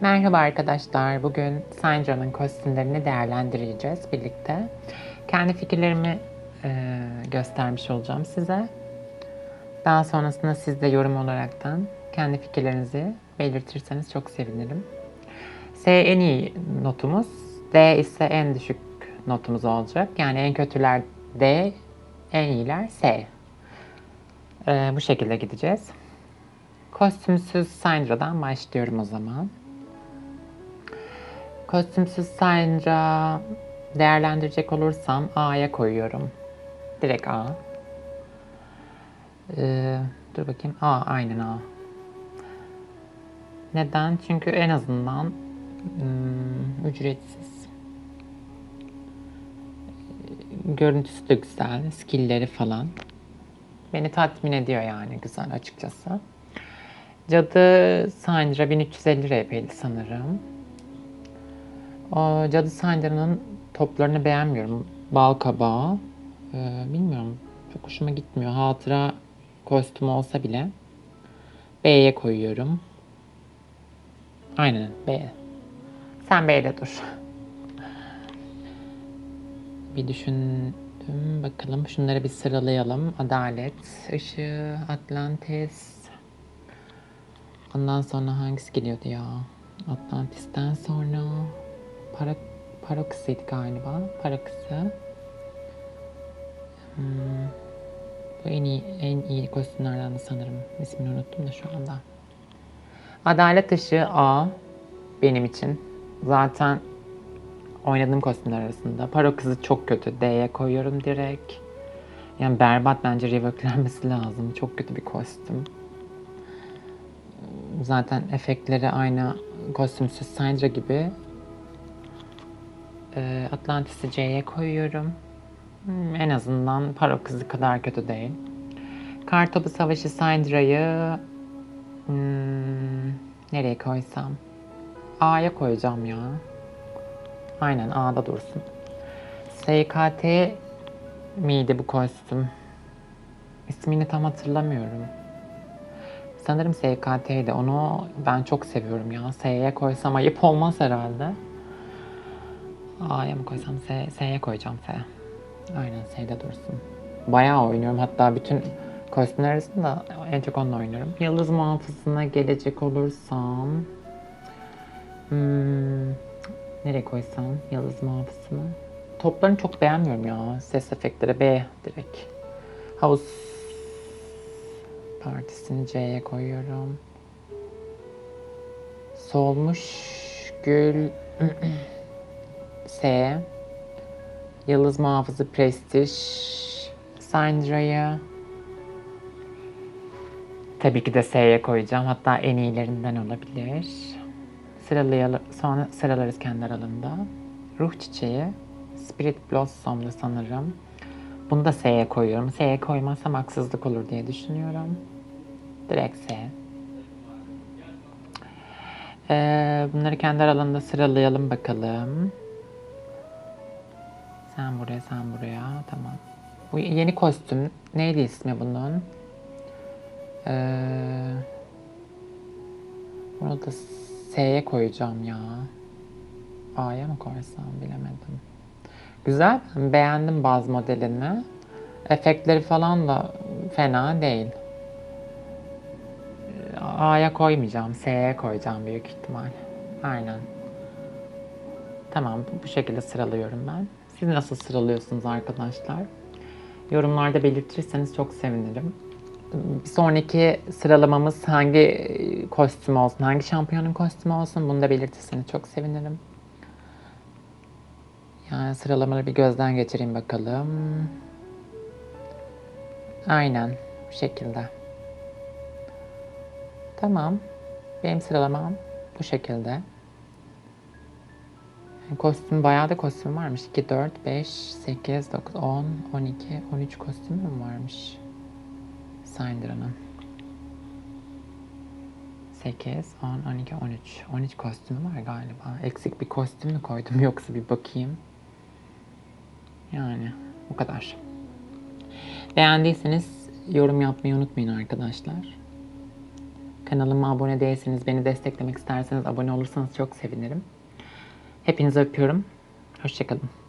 Merhaba arkadaşlar. Bugün Sandra'nın kostümlerini değerlendireceğiz birlikte. Kendi fikirlerimi e, göstermiş olacağım size. Daha sonrasında siz de yorum olaraktan kendi fikirlerinizi belirtirseniz çok sevinirim. S en iyi notumuz, D ise en düşük notumuz olacak. Yani en kötüler D, en iyiler S. E, bu şekilde gideceğiz. Kostümsüz Sandra'dan başlıyorum o zaman. Kostümsüz Sandra değerlendirecek olursam A'ya koyuyorum. Direkt A. Ee, dur bakayım. A, aynen A. Neden? Çünkü en azından hmm, ücretsiz. Görüntüsü de güzel. Skillleri falan. Beni tatmin ediyor yani güzel açıkçası. Cadı Sandra 1350 RP'li sanırım. Cadı Sandra'nın toplarını beğenmiyorum. Bal kabağı. Ee, bilmiyorum. Çok hoşuma gitmiyor. Hatıra kostümü olsa bile. B'ye koyuyorum. Aynen B. Sen B'de dur. Bir düşündüm. Bakalım şunları bir sıralayalım. Adalet, Işığı, Atlantis. Ondan sonra hangisi geliyordu ya? Atlantis'ten sonra para Paroxys'ydi galiba. Paroxys'ı. Hmm. Bu en iyi en iyi kostümlerden de sanırım. İsmini unuttum da şu anda. Adalet Işığı A benim için. Zaten oynadığım kostümler arasında. Paroxys'ı çok kötü. D'ye koyuyorum direkt. Yani berbat bence reworklenmesi lazım. Çok kötü bir kostüm. Zaten efektleri aynı kostümsüz Syndra gibi. Ee, Atlantis'i C'ye koyuyorum. Hmm, en azından Paroxys'ı kadar kötü değil. Kartopu Savaşı Syndra'yı hmm, nereye koysam? A'ya koyacağım ya. Aynen A'da dursun. SKT miydi bu kostüm? İsmini tam hatırlamıyorum. Sanırım SKT'ydi. Onu ben çok seviyorum ya. S'ye koysam ayıp olmaz herhalde. A'ya mı koysam? S, S'ye koyacağım S. Aynen S'de dursun. Bayağı oynuyorum. Hatta bütün kostümler arasında en çok onunla oynuyorum. Yıldız muhafızına gelecek olursam... Hmm, nereye koysam yıldız muhafızını? Toplarını çok beğenmiyorum ya. Ses efektleri B direkt. Havuz partisini C'ye koyuyorum. Solmuş gül S. Yıldız Muhafızı Prestige Syndra'yı tabii ki de S'ye koyacağım. Hatta en iyilerinden olabilir. Sıralayalım, sonra sıralarız kendi aralarında. Ruh Çiçeği Spirit Blossom'da sanırım. Bunu da S'ye koyuyorum. S'ye koymazsam haksızlık olur diye düşünüyorum. Direkt S. Ee, bunları kendi aralarında sıralayalım bakalım. Sen buraya, sen buraya. Tamam. Bu yeni kostüm. Neydi ismi bunun? Ee, bunu da S'ye koyacağım ya. A'ya mı koysam bilemedim. Güzel. Beğendim baz modelini. Efektleri falan da fena değil. A'ya koymayacağım. S'ye koyacağım büyük ihtimal. Aynen. Tamam. Bu şekilde sıralıyorum ben. Siz nasıl sıralıyorsunuz arkadaşlar? Yorumlarda belirtirseniz çok sevinirim. Bir sonraki sıralamamız hangi kostüm olsun, hangi şampiyonun kostümü olsun bunu da belirtirseniz çok sevinirim. Yani sıralamaları bir gözden geçireyim bakalım. Aynen bu şekilde. Tamam. Benim sıralamam bu şekilde. Kostüm bayağı da kostüm varmış. 2, 4, 5, 8, 9, 10, 12, 13 kostüm mü varmış? Syndra'nın. 8, 10, 12, 13. 13 kostümü var galiba. Eksik bir kostüm mü koydum yoksa bir bakayım. Yani bu kadar. Beğendiyseniz yorum yapmayı unutmayın arkadaşlar. Kanalıma abone değilseniz, beni desteklemek isterseniz abone olursanız çok sevinirim. Hepinizi öpüyorum. Hoşçakalın.